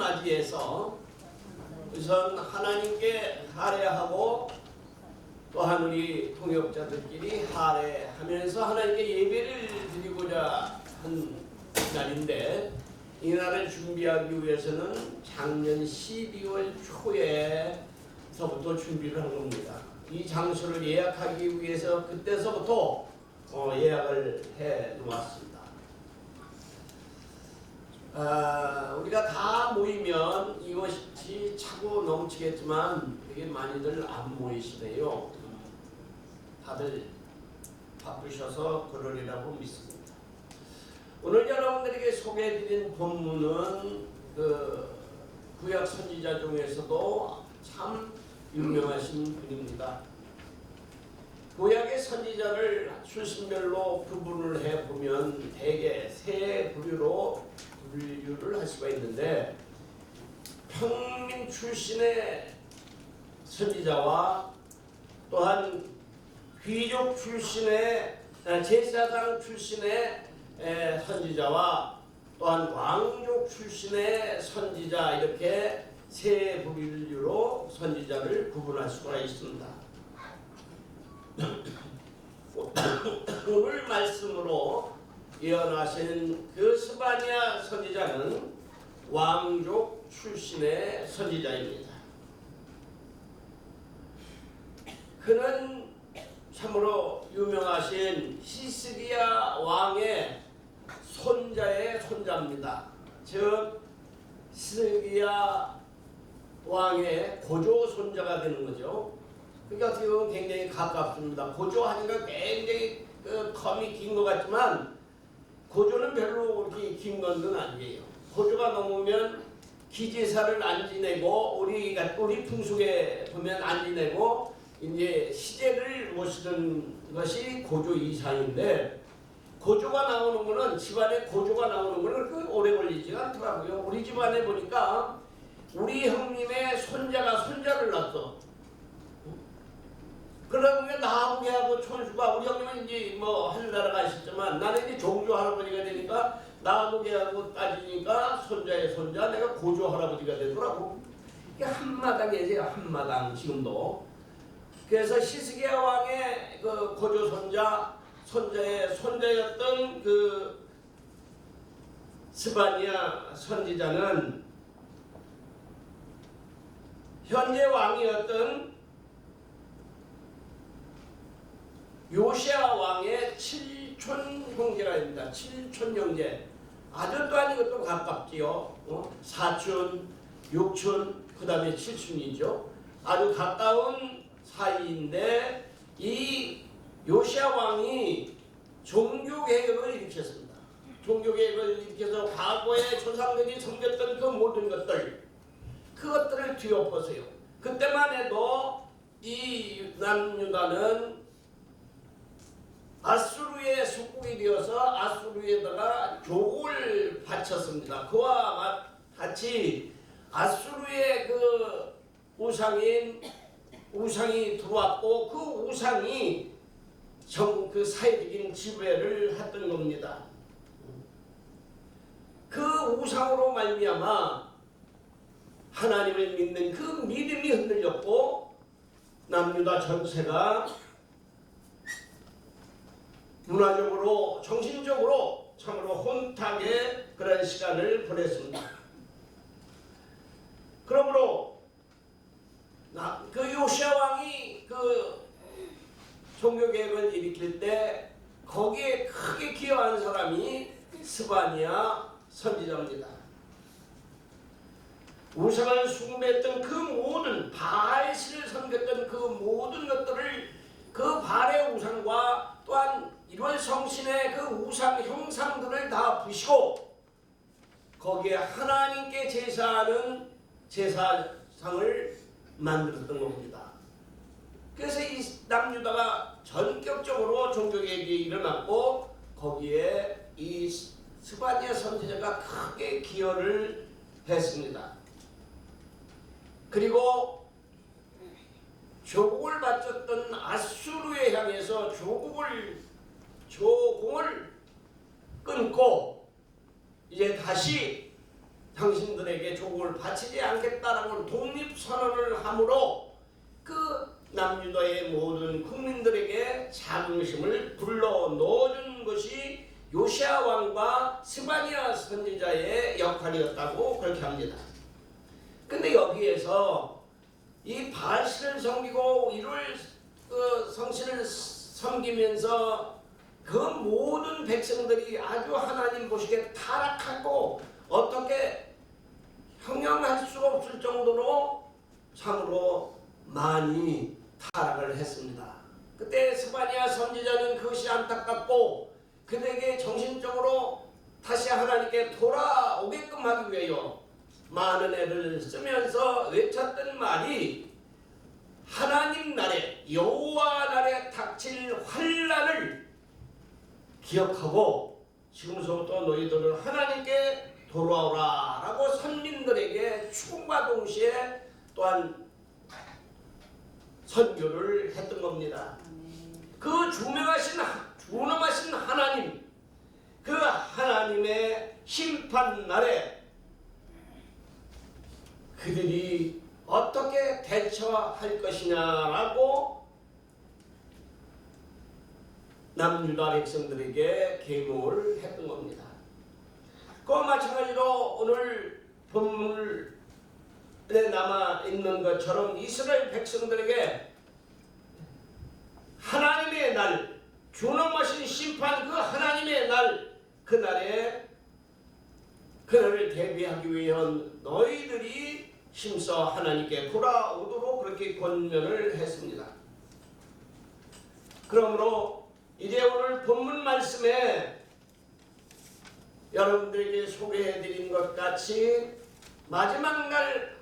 맞이해서 우선 하나님께 할애하고 또한 우리 통역자들끼리 할애하면서 하나님께 예배를 드리고자 한 날인데 이 날을 준비하기 위해서는 작년 12월 초에서부터 준비를 한 겁니다. 이 장소를 예약하기 위해서 그때서부터 어, 예약을 해 놓았습니다. 아, 우리가 다 모이면 이것이 차고 넘치겠지만 되게 많이들 안 모이시네요. 다들 바쁘셔서 그러리라고 믿습니다. 오늘 여러분들에게 소개해드린 본문은 그 구약 선지자 중에서도 참 유명하신 분입니다. 구약의 선지자를 출신별로 구분을 해 보면 대개 세 부류로 분류를 할 수가 있는데 평민 출신의 선지자와 또한 귀족 출신의 아, 제사장 출신의 에, 선지자와 또한 왕족 출신의 선지자 이렇게 세 부류로 선지자를 구분할 수가 있습니다. 오늘 말씀으로 예언하신 그 스바냐 선지자는 왕족 출신의 선지자입니다. 그는 참으로 유명하신 히스기야 왕의 손자의 손자입니다. 즉 히스기야 왕의 고조 손자가 되는 거죠. 그러니까 어떻게 보면 굉장히 가깝습니다. 고조 하니까 굉장히 그 컴이 긴 것 같지만 고조는 별로 그렇게 긴 것은 아니에요. 고조가 넘으면 기제사를 안 지내고 우리가 우리 풍속에 보면 안 지내고 이제 시제를 모시는 것이 고조 이상인데 고조가 나오는 거는 집안에 고조가 나오는 거는 그 오래 걸리지가 않더라고요. 우리 집안에 보니까 우리 형님의 손자가 손자를 낳았어. 나하고 걔하고 촌수가 우리 형님은 이제 뭐 하늘나라 가셨지만 나는 이제 종조 할아버지가 되니까 나하고 걔하고 따지니까 손자의 손자 내가 고조 할아버지가 되더라고. 이게 한마당이지 한마당 지금도. 그래서 시스기야 왕의 그 고조 손자 손자의 손자였던 그 스바니아 선지자는 현재 왕이었던 요시아 왕의 칠촌 형제라입니다. 칠촌 형제. 아들도 아니고 또 가깝지요. 어? 사촌, 육촌, 그 다음에 칠촌이죠. 아주 가까운 사이인데 이 요시아 왕이 종교 개혁을 일으켰습니다. 종교 개혁을 일으켜서 과거에 조상들이 섬겼던 그 모든 것들 그것들을 뒤엎어서요. 그때만 해도 이 남유다는 아수르의 속국이 되어서 아수르에다가 족을 바쳤습니다. 그와 같이 아수르의 그 우상인 우상이 들어왔고 그 우상이 정그 사회적인 지배를 했던 겁니다. 그 우상으로 말미암아 하나님을 믿는 그 믿음이 흔들렸고 남유다 전체가 문화적으로 정신적으로 참으로 혼탁의 그런 시간을 보냈습니다. 그러므로 나, 그 요시아 왕이 그 종교 개혁을 일으킬 때 거기에 크게 기여한 사람이 스바니아 선지자입니다. 우상을 숭배했던 그 모든 바알신을 섬겼던 그 모든 것들을 그 발의 우상과 또한 이월 성신의 그 우상 형상들을 다 부시고 거기에 하나님께 제사하는 제사상을 만들었던 겁니다. 그래서 이 남유다가 전격적으로 종교개혁이 일어났고 거기에 이 스바니아 선지자가 크게 기여를 했습니다. 그리고 조국을 바쳤던 아수르에 향해서 조국을 조공을 끊고 이제 다시 당신들에게 조국을 바치지 않겠다라고 독립선언을 함으로 그 남유다의 모든 국민들에게 자긍심을 불러 넣어준 것이 요시아 왕과 스바니아 선지자의 역할이었다고 그렇게 합니다. 근데 여기에서 이 바알신을 섬기고 이를 그 성신을 섬기면서 그 모든 백성들이 아주 하나님 보시기에 타락하고 어떻게 형용할 수 없을 정도로 참으로 많이 타락을 했습니다. 그때 스바니아 선지자는 그것이 안타깝고 그들에게 정신적으로 다시 하나님께 돌아오게끔 하기 위하여 많은 애를 쓰면서 외쳤던 말이 하나님 날에 여호와 날에 닥칠 환란을 기억하고 지금서부터 너희들은 하나님께 돌아오라 라고 선민들에게 축원과 동시에 또한 선교를 했던 겁니다. 그 주명하신 하- 존엄하신 하나님 그 하나님의 심판 날에 그들이 어떻게 대처할 것이냐라고 남유다 백성들에게 계명을 했던 겁니다. 그와 마찬가지로 오늘 본문에 남아 있는 것처럼 이스라엘 백성들에게 하나님의 날, 존엄하신 심판 그 하나님의 날, 그날에 그날을 대비하기 위한 너희들이 힘써 하나님께 돌아오도록 그렇게 권면을 했습니다. 그러므로 이제 오늘 본문 말씀에 여러분들에게 소개해드린 것 같이 마지막 날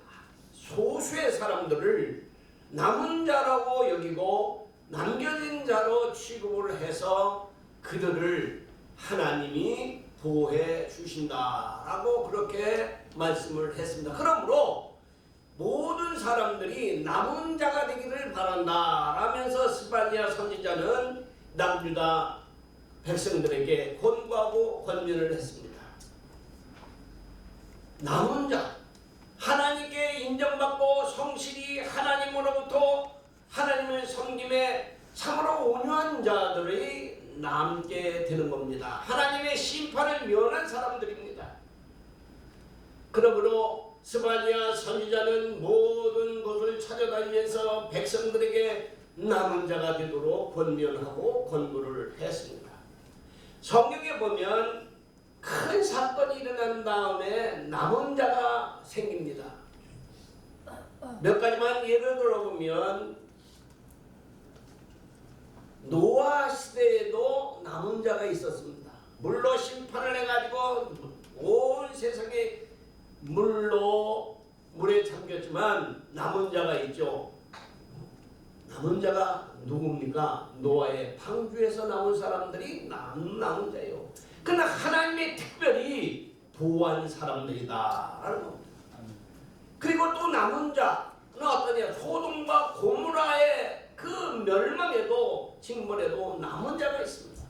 소수의 사람들을 남은 자라고 여기고 남겨진 자로 취급을 해서 그들을 하나님이 보호해 주신다라고 그렇게 말씀을 했습니다. 그러므로 모든 사람들이 남은 자가 되기를 바란다라면서 스파니아 선지자는 남유다 백성들에게 권고하고 권면을 했습니다. 남은 자 하나님께 인정받고 성실히 하나님으로부터 하나님을 섬김에 참으로 온유한 자들이 남게 되는 겁니다. 하나님의 심판을 면한 사람들입니다. 그러므로 스바니아 선지자는 모든 곳을 찾아다니면서 백성들에게 남은 자가 되도록 권면하고 권고를 했습니다. 성경에 보면 큰 사건이 일어난 다음에 남은 자가 생깁니다. 몇 가지만 예를 들어보면 노아 시대에도 남은 자가 있었습니다. 물로 심판을 해가지고 온 세상에 물로 물에 잠겼지만 남은 자가 있죠. 남은 자가 누굽니까? 노아의 방주에서 나온 사람들이 남, 남은 자예요. 그러나 하나님이 특별히 보호한 사람들이다라는 겁니다. 그리고 또 남은 자는 어떠냐? 소돔과 고무라의 그 멸망에도 징벌에도 남은 자가 있습니다.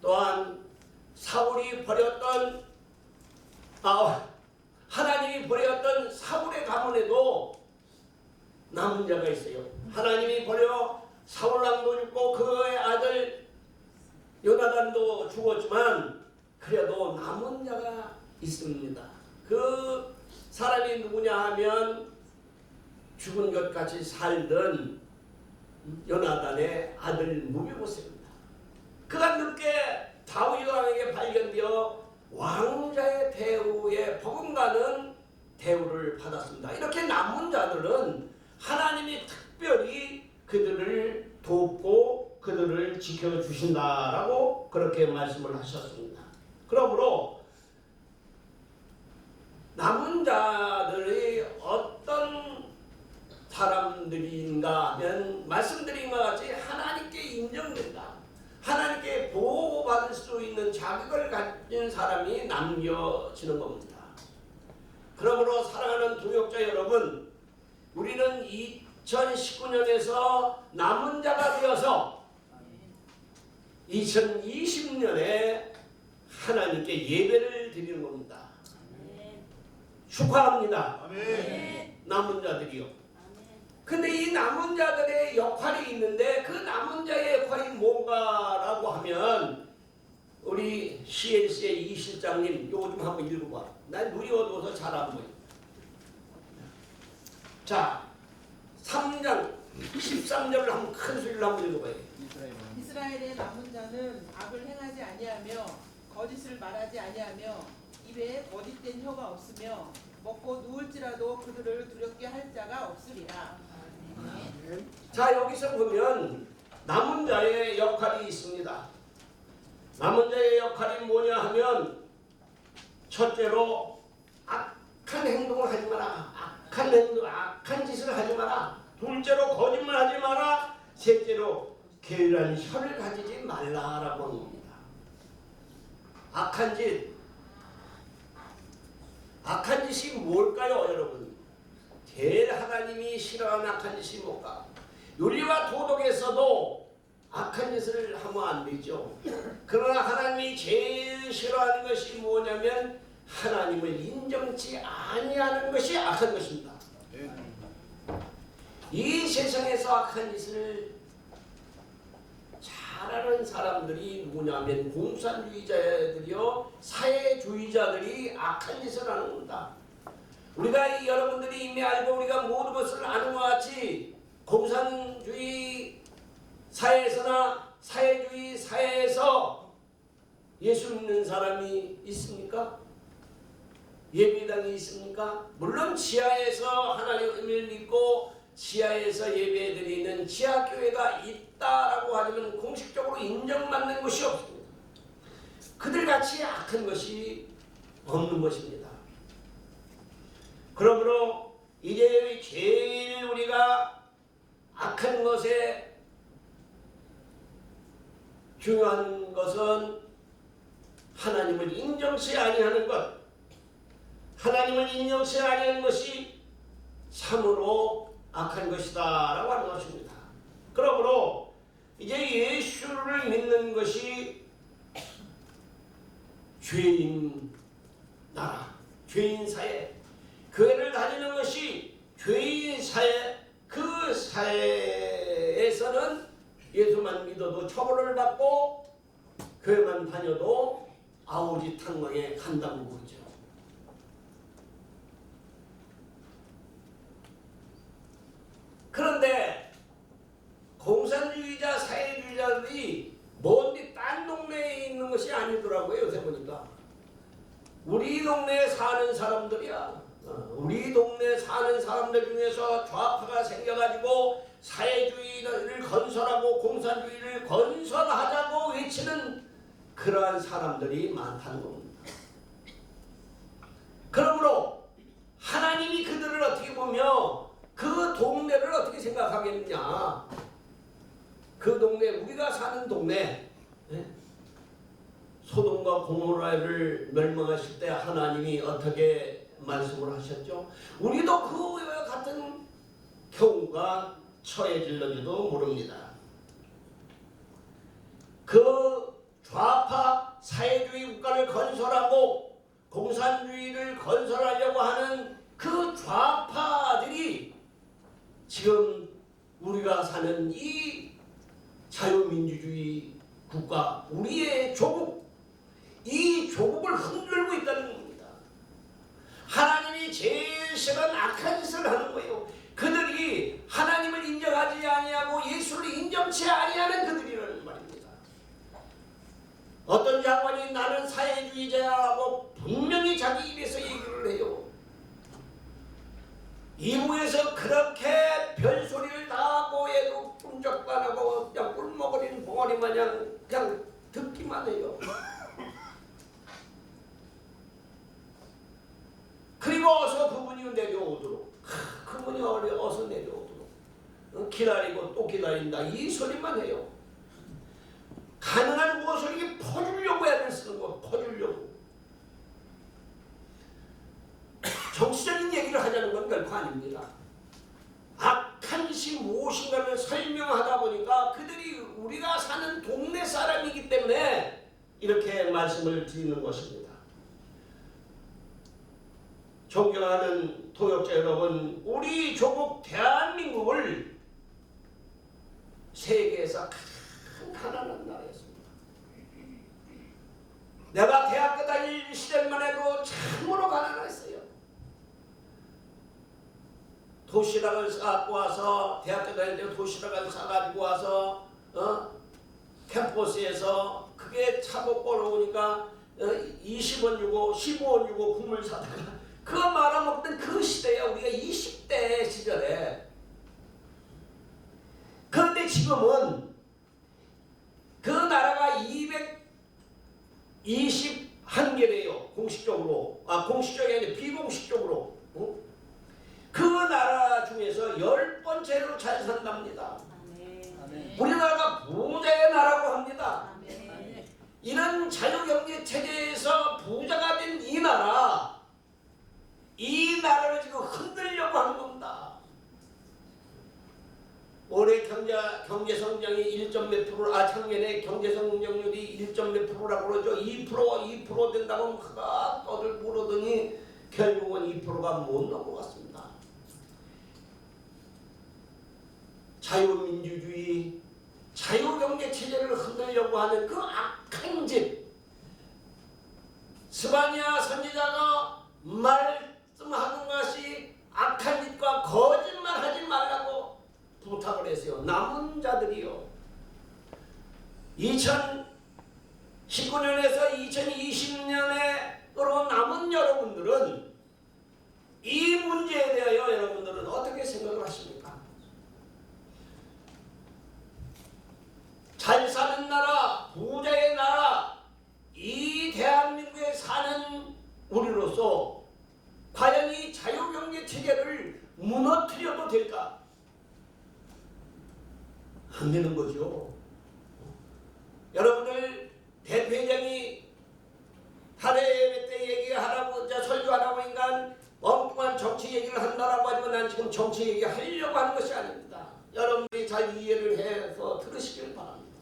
또한 사울이 버렸던 아 하나님이 버렸던 사울의 가문에도 남은 자가 있어요. 하나님이 버려 사울 왕도 죽고 그의 아들 요나단도 죽었지만 그래도 남은 자가 있습니다. 그 사람이 누구냐 하면 죽은 것 같이 살던 요나단의 아들 무비보스입니다. 그가 늦게 다윗 왕에게 발견되어 왕자의 대우에 버금가는 대우를 받았습니다. 이렇게 남은 자들은 하나님이 특별히 그들을 돕고 그들을 지켜주신다라고 그렇게 말씀을 하셨습니다. 그러므로 남은 자들이 어떤 사람들인가 하면 말씀드린 것 같이 하나님께 인정된다. 하나님께 보호받을 수 있는 자격을 가진 사람이 남겨지는 겁니다. 그러므로 사랑하는 동역자 여러분, 우리는 2019년에서 남은 자가 되어서 2020년에 하나님께 예배를 드리는 겁니다. 축하합니다. 남은 자들이요. 근데 이 남은 자들의 역할이 있는데 그 남은 자의 역할이 뭔가 하면 우리 CLC의 이 실장님 요거 좀 한번 읽어봐. 난 눈이 어두워서 잘 안 보여. 자, 3장 13절을 한번 큰 소리로 한번 읽어봐요. 이스라엘의 남은 자는 악을 행하지 아니하며 거짓을 말하지 아니하며 입에 거짓된 혀가 없으며 먹고 누울지라도 그들을 두렵게 할 자가 없으리라. 자 여기서 보면 남은 자의 역할이 있습니다. 남은 자의 역할이 뭐냐 하면 첫째로 악한 행동을 하지 마라. 악한 행동, 악한 짓을 하지 마라. 둘째로 거짓말하지 마라. 셋째로 게으른 혀를 가지지 말라라고 하는 겁니다. 악한 짓, 악한 짓이 뭘까요, 여러분? 제일 하나님이 싫어하는 악한 짓이 뭘까? 윤리와 도덕에서도 악한 짓을 하면 안 되죠. 그러나 하나님이 제일 싫어하는 것이 뭐냐면 하나님을 인정치 아니하는 것이 악한 것입니다. 이 세상에서 악한 짓을 잘하는 사람들이 누구냐면 공산주의자들이요 사회주의자들이 악한 짓을 하는 겁니다. 우리가 이 여러분들이 이미 알고 우리가 모든 것을 아는 것 같이 공산주의 사회에서나 사회주의 사회에서 예수 믿는 사람이 있습니까? 예배당이 있습니까? 물론 지하에서 하나님을 믿고 지하에서 예배드리는 지하교회가 있다라고 하지만 공식적으로 인정받는 것이 없습니다. 그들같이 악한 것이 없는 것입니다. 그러므로 이제 제일 우리가 악한 것에 중요한 것은 하나님을 인정치 아니하는 것, 하나님을 인정치 아니하는 것이 참으로 악한 것이다 라고 하는 것입니다. 그러므로 이제 예수를 믿는 것이 죄인 나라, 죄인 사회, 교회를 다니는 것이 죄인 사회, 그 사회에서는 예수만 믿어도 처벌을 받고 교회만 다녀도 아우지 탕망에 간다고 그러죠. 그런데 공산주의자, 사회주의자들이 먼데 딴 동네에 있는 것이 아니더라고요. 요새 보니까. 우리 동네에 사는 사람들이야. 어, 우리 동네 사는 사람들 중에서 좌파가 생겨가지고 사회주의 를 건설하고 공산주의를 건설하자고 외치는 그러한 사람들이 많다는 겁니다. 그러므로 하나님이 그들을 어떻게 보며 그 동네를 어떻게 생각하겠느냐? 그 동네 우리가 사는 동네 예? 소돔과 고모라를 멸망하실 때 하나님이 어떻게 말씀을 하셨죠? 우리도 그와 같은 경우가 처해질는지도 모릅니다. 그 좌파 사회주의 국가를 건설하고 공산주의를 건설하려고 하는 그 좌파들이 지금 우리가 사는 이 자유민주주의 국가, 우리의 조국, 이 조국을 흔들고 있다는 겁니다. 하나님이 제일 싫은 악한 짓을 하는 거예요. 그들이 하나님을 인정하지 아니하고 예수를 인정치 아니하는 그들이라는 말입니다. 어떤 장관이 나는 사회주의자라고 분명히 자기 입에서 얘기를 해요. 이무에서 그렇게 별소리를 다 하고 해도 꿈쩍도 안 하고 꿀먹거리는 봉어리 마냥 그냥 듣기만 해요. 그리고 어서 그분이 내려오도록 하, 그분이 어려- 어서 내려오도록 어, 기다리고 또 기다린다 이 소리만 해요. 가능한 무엇을 이게 퍼주려고 애를 쓰는 거 퍼주려고 정치적인 얘기를 하자는 건 결코 아닙니다. 악한 것이 무엇인가를 설명하다 보니까 그들이 우리가 사는 동네 사람이기 때문에 이렇게 말씀을 드리는 것입니다. 존경하는 통역자 여러분, 우리 조국 대한민국을 세계에서 가장 가난한 나라였습니다. 내가 대학교 다닐 시절만 해도 참으로 가난했어요. 도시락을 사갖고 와서 대학교 다닐 때 도시락을 사가지고 와서 어? 캠퍼스에서 그게 차 먹고 오니까 어? 20원 주고 15원 주고 국물 사다가 그거 말아먹던 그 시대야 우리가 20대 시절에 지금은 그 나라가 221개래요 공식적으로 아 공식적이 아니라 비공식적으로 어? 그 나라 중에서 열 번째로 잘 산답니다. 우리나라가 부자의 나라고 합니다. 이런 자유경제 체제에서 부자가 된 이 나라, 이 나라를 지금 흔들려고 하는 겁니다. 올해 경제, 경제 성장이 1몇 프로, 아, 작년에 경제 성장률이 1몇 프로라고 그러죠. 2%, 2% 된다고 막 떠들고 그러더니 결국은 2%가 못 넘어갔습니다. 자유민주주의, 자유경제 체제를 흔들려고 하는 그 악한 짓. 스바니아 선지자가 말씀하는 것이 악한 짓과 거짓말 하지 말라고 부탁을 했어요. 남은 자들이요. 2019년에서 2020년에로 남은 여러분들은 이 문제에 대하여 여러분들은 어떻게 생각을 하십니까? 잘 사는 나라, 부자의 나라, 이 대한민국에 사는 우리로서 과연 이 자유경제 체제를 무너뜨려도 될까? 안 되는 거죠. 여러분들 대표회장이 하루에 때 얘기하라고 저 설교하라고 인간 엉뚱한 정치 얘기를 한다라고 하지만 난 지금 정치 얘기 하려고 하는 것이 아닙니다. 여러분들이 잘 이해를 해서 들으시길 바랍니다.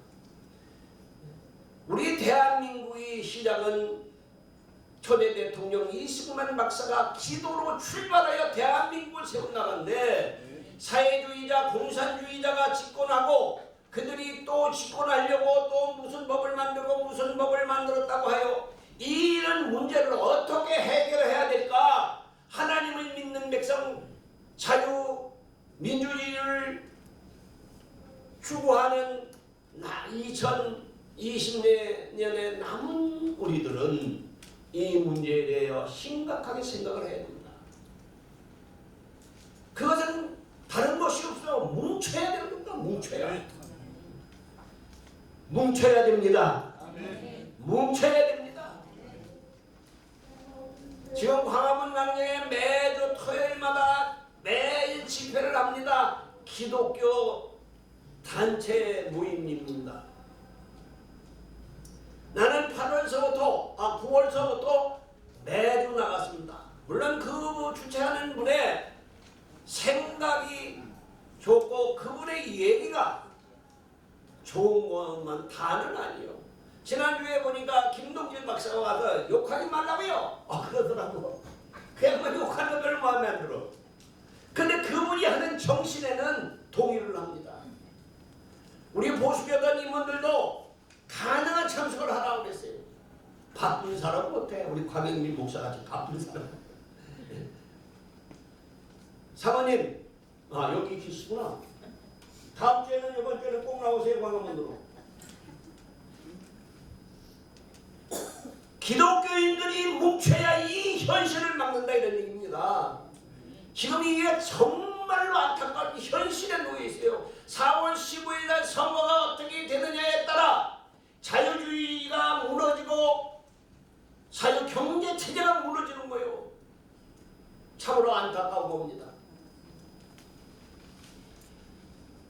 우리 대한민국의 시작은 초대 대통령 이승만 박사가 기도로 출발하여 대한민국을 세운 나라인데 사회주의자 공산주의자가 집권하고 그들이 또 집권하려고 또 무슨 법을 만들고 무슨 법을 만들었다고 하여 이런 문제를 어떻게 해결해야 될까 하나님을 믿는 백성 자유 민주주의를 추구하는 2020년에 남은 우리들은 이 문제에 대하여 심각하게 생각을 해야 됩니다. 그것은 다른 것이 없어 뭉쳐야 되는 겁니다. 뭉쳐야 뭉쳐야 됩니다. 뭉쳐야 됩니다. 지금 광화문 광장에 매주 토요일마다 매일 집회를 합니다. 기독교 단체 모임입니다. 나는 8월서부터 아 9월서부터 매주 나갔습니다. 물론 그 주최하는 분의 생각이 좋고 그분의 얘기가 좋은 것만 다는 아니요. 지난주에 보니까 김동진 박사가 와서 욕하지 말라고요. 아 그러더라고. 그냥 뭐 욕하는 거 별로 마음에 안 들어. 근데 그분이 하는 정신에는 동의를 합니다. 우리 보수교단 임원들도 가능한 참석을 하라고 그랬어요. 바쁜 사람 못해. 우리 광영민 목사같이 바쁜 사람. 사모님, 아 여기 계시구나. 다음 주에는 이번 주에는 꼭 나오세요 광화문으로. 기독교인들이 뭉쳐야 이 현실을 막는다 이런 얘기입니다. 지금 이게 정말로 안타까운 현실에 놓여 있어요. 4월 15일 날 선거가 어떻게 되느냐에 따라 자유주의가 무너지고 자유 경제 체제가 무너지는 거예요. 참으로 안타까운 겁니다.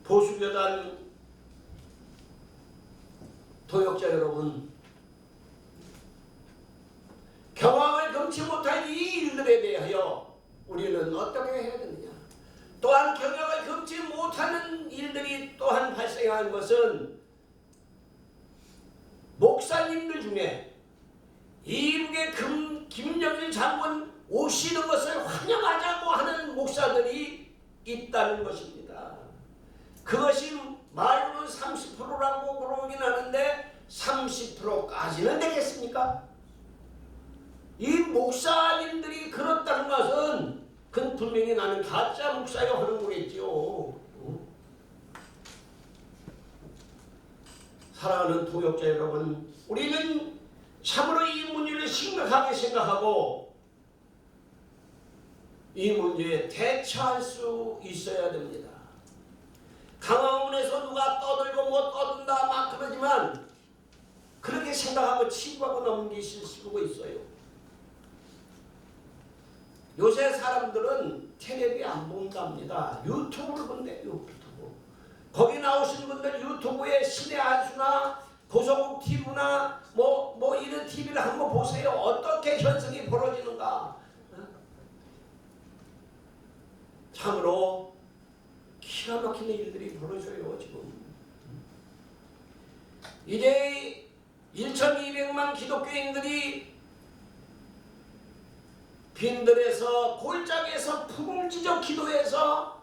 보수교단 도역자 여러분, 경황을 금치 못한 이 일들에 대하여 우리는 어떻게 해야 되느냐? 또한 경영을 금치 못하는 일들이 또한 발생한 것은 목 목사님들 중에 이북의 금, 김영일 장군 오시는 것을 환영하자고 하는 목사들이 있다는 것입니다. 그것이 말로는 30%라고 그러긴 하는데 30%까지는 되겠습니까? 이 목사님들이 그렇다는 것은 그건 분명히 나는 가짜 목사여 하는 거겠지요. 어? 사랑하는 도역자 여러분, 우리는 참으로 이 문제를 심각하게 생각하고 이 문제에 대처할 수 있어야 됩니다. 강화문에서 누가 떠들고 뭐 떠든다 막 그러지만 그렇게 생각하고 치부하고 넘기실 수가 있어요. 요새 사람들은 텔레비 안 본답니다. 유튜브를 본대 유튜브. 거기 나오신 분들 유튜브에 신의 한수나 고소국 TV나 뭐, 뭐 이런 TV를 한번 보세요. 어떻게 현상이 벌어지는가. 어? 참으로 기가 막히는 일들이 벌어져요 지금. 이제 1,200만 기독교인들이 빈들에서 골짜기에서 품을 지적 기도해서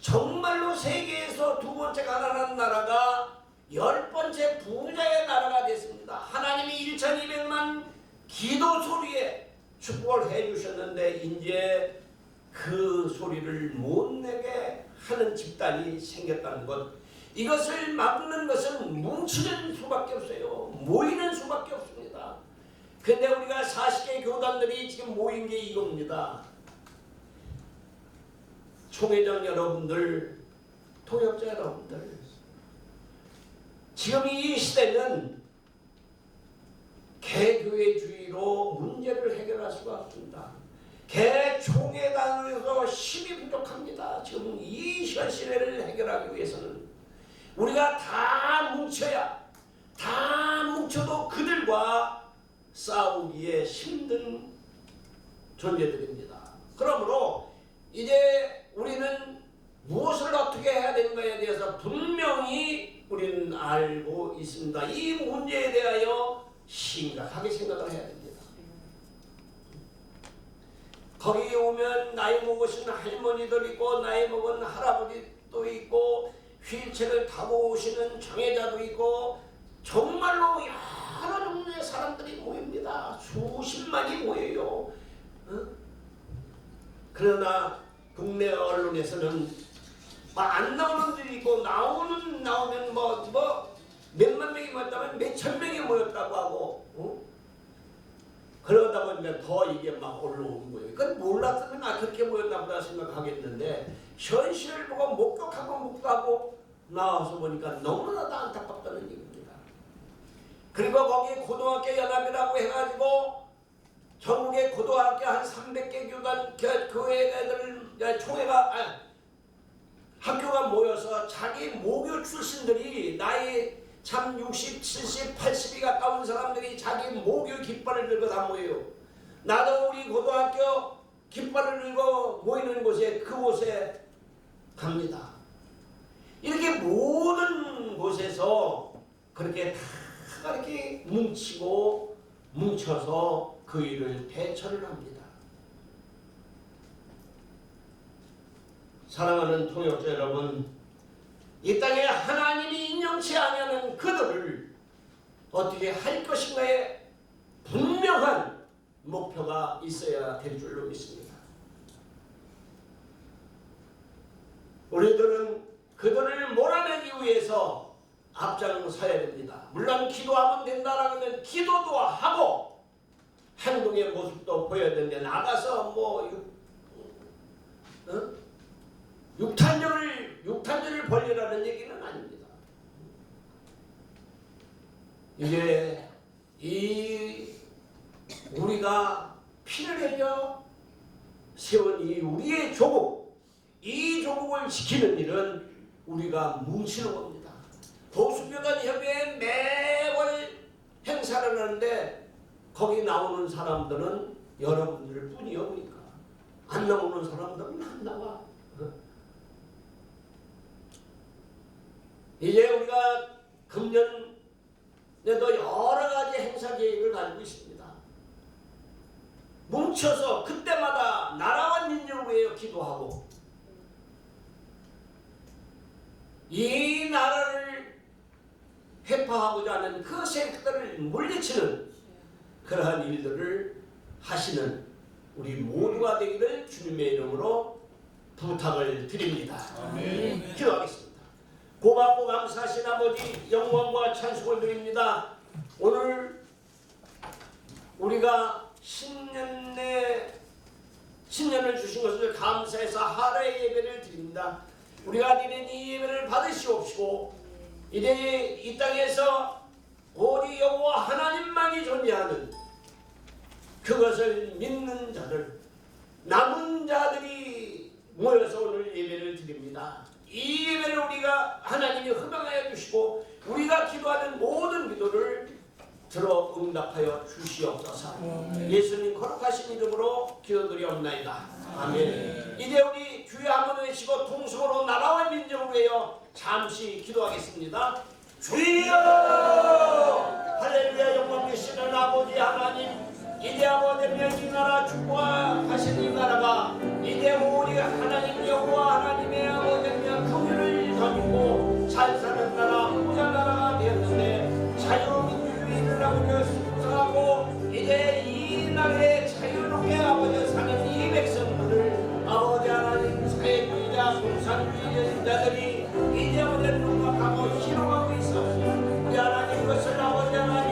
정말로 세계에서 두 번째 가난한 나라가 열 번째 부자의 나라가 됐습니다. 하나님이 1,200만 기도 소리에 축복을 해 주셨는데 이제 그 소리를 못 내게 하는 집단이 생겼다는 것. 이것을 막는 것은 뭉치는 수밖에 없어요. 모이는 수밖에 없습니다. 근데 우리가 40개 교단들이 지금 모인 게 이겁니다. 총회장 여러분들, 통역자 여러분들, 지금 이 시대는 개교회주의로 문제를 해결할 수가 없습니다. 개총회당에서 힘이 부족합니다. 지금 이 현실을 해결하기 위해서는 우리가 다 뭉쳐야 다 뭉쳐도 그들과 싸우기에 힘든 존재들입니다. 그러므로 이제 우리는 무엇을 어떻게 해야 되는가에 대해서 분명히 우리는 알고 있습니다. 이 문제에 대하여 심각하게 생각을 해야 됩니다. 거기 오면 나이 먹으신 할머니들 있고 나이 먹은 할아버지도 있고 휠체어를 타고 오시는 장애자도 있고 정말로 여러 종류의 사람들이 모입니다. 수십만이 모여요. 어? 그러나 국내 언론에서는 막안 나오는 분들이 있고 나오는 나오면 뭐 뭐 몇만 명이 모였다면 몇 천 명이 모였다고 하고 어? 그러다 보니까 더 이게 막 올라오는 거예요. 그건 몰랐으면 아 그렇게 모였나 보다 생각하겠는데 현실을 보고 목격하고 묵하고 나와서 보니까 너무나도 안타깝다는 얘기입니다. 그리고 거기 고등학교 연합이라고 해가지고 전국의 고등학교 한 300개 교단 교- 교회 애들 총회가 아, 학교가 모여서 자기 모교 출신들이 나이 참 60, 70, 80이 가까운 사람들이 자기 모교 깃발을 들고 다 모여요. 나도 우리 고등학교 깃발을 들고 모이는 곳에 그곳에 갑니다. 이렇게 모든 곳에서 그렇게 다 이렇게 뭉치고 뭉쳐서 그 일을 대처를 합니다. 사랑하는 통역자 여러분, 이 땅에 하나님이 인정치 아니하는 그들을 어떻게 할 것인가에 분명한 목표가 있어야 될 줄로 믿습니다. 우리들은 그들을 몰아내기 위해서 앞장서야 됩니다. 물론 기도하면 된다라는 기도도 하고 행동의 모습도 보여야 되는데 나가서 뭐 육, 어? 육탄전을 육탄전을 벌리라는 얘기는 아닙니다. 이게 이 우리가 피를 흘려 세운 이 우리의 조국 이 조국을 지키는 일은 우리가 뭉치는 겁니다. 보수교단 협의회 매월 행사를 하는데 거기 나오는 사람들은 여러분들 뿐이요 그러니까 안 나오는 사람들은 안 나와. 이제 우리가 금년 내도 여러 가지 행사 계획을 가지고 있습니다. 뭉쳐서 그때마다 나라와 민족을 위해 기도하고 이 나라를 회파하고자 하는 그 세력들을 물리치는 그러한 일들을 하시는 우리 모두가 되기를 주님의 이름으로 부탁을 드립니다. 아멘. 기도하겠습니다. 고맙고 감사하신 아버지 영광과 찬송을 드립니다. 오늘 우리가 신년 내 신년을 주신 것을 감사해서 하루의 예배를 드립니다. 우리가 드린 이 예배를 받으시옵시고 이제 이 땅에서 오직 여호와 하나님만이 존재하는 그것을 믿는 자들 남은 자들이 모여서 오늘 예배를 드립니다. 이 예배를 우리가 하나님이 허락하여 주시고 우리가 기도하는 모든 기도를 들어 응답하여 주시옵소서. 예수님 거룩하신 이름으로 기도드리옵나이다. 아멘. 이제 우리 주여 한번 외치고 통성으로 나라와 민족을 위하여 잠시 기도하겠습니다. 주여! 할렐루야 영광 되시는 아버지 하나님 이제 아버지면 이 나라 축복하신 이 나라가 이제 우리가 하나님 여호와 하나님의 던지고 잘 사는 나라 부자 나라가 되었는데 자유민주주의를 아버지 순서하고 이제 이 나라에 자유롭게 아버지 사는 이 백성들을 아버지 하나님 사회주의자 공산주의자들이 이제 아버지를 농락하고 희롱하고 있어. 우리 하나님 것을 아버지 하나님